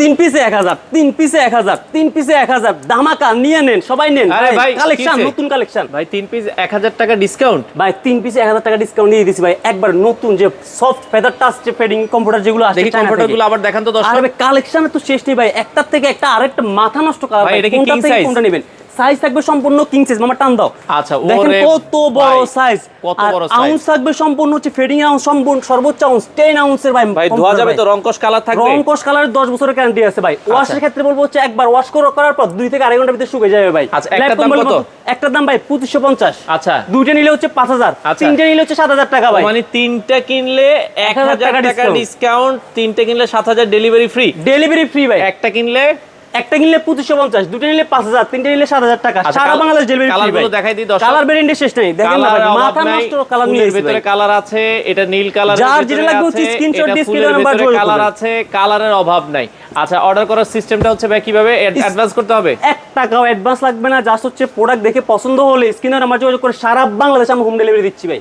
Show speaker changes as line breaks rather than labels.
তিন পিসে এক হাজার তিন পিসে এক হাজার তিন পিসে এক হাজার। দামাকা নিয়ে নেন সবাই নেন।
ভাই,
কালেকশন নতুন কালেকশন
ভাই তিন পিস এক হাজার টাকা ডিসকাউন্ট
ভাই তিন পিসে এক হাজার টাকা ডিসকাউন্ট দিয়ে দিচ্ছি ভাই। একবার নতুন যে সফট ফেদার টাচ যে ফেডিং কম্পিউটার যেগুলো আছে
কম্পিউটারগুলো আবার দেখান তো দশ
কালেকশন কালেকশনে তো শেষ নেই ভাই। একটার থেকে একটা আরেকটা মাথা নষ্ট করা
ভাই,
ভাই।
এটা কি
কোনটা থেকে কোনটা নেবেন? সাইজ থাকবে সম্পূর্ণ কিং সাইজ মামা টান দাও।
আচ্ছা,
দেখেন কত বড় সাইজ
কত বড় size।
আউন্স থাকবে সম্পূর্ণ হচ্ছে ফেডিং আউন্স সম্পূর্ণ সর্বোচ্চ আউন্স 10 আউন্সের ভাই
ভাই ধোয়া যাবে তো রংকশ কালার থাকবে?
রং কোষ কালারের 10 বছরের গ্যারান্টি আছে ভাই। ওয়াশের ক্ষেত্রে বলব হচ্ছে একবার ওয়াশ করার পর দুই থেকে আড়াই ঘণ্টার ভিতরে শুকিয়ে যাবে ভাই।
আচ্ছা,
Live
দাম কত?
একটার দাম ভাই 2550
আচ্ছা।
দুইটা নিলে হচ্ছে 5000
আচ্ছা।
তিনটা নিলে হচ্ছে 7000 টাকা ভাই।
মানে তিনটা কিনলে এক
1000
হাজার
টাকা
ডিসকাউন্ট তিনটা কিনলে সাত হাজার ডেলিভারি ফ্রি
ডেলিভারি ফ্রি ভাই।
একটা কিনলে
একটা কিনলে 2550 দুটো নিলে 5000 তিনটা নিলে 7000 টাকা।
আচ্ছা,
সারা বাংলাদেশ ডেলিভারি
দেখাই দিই
কালার ভেরিয়েন্টের শেষ নেই। দেখেন না মাথা নষ্ট কালার নিয়ে
ভিতরে কালার আছে এটা নীল কালার
যার যেটা লাগবে হচ্ছে screenshot দিয়ে এর
কালার আছে কালারের অভাব নাই। আচ্ছা অর্ডার করার সিস্টেমটা হচ্ছে ভাই কীভাবে অ্যাডভান্স করতে হবে?
এক টাকাও অ্যাডভান্স লাগবে না জাস্ট হচ্ছে প্রোডাক্ট দেখে পছন্দ হলে স্ক্রিনের আমার যোগাযোগ করে সারা বাংলাদেশে আমি হোম ডেলিভারি দিচ্ছি ভাই।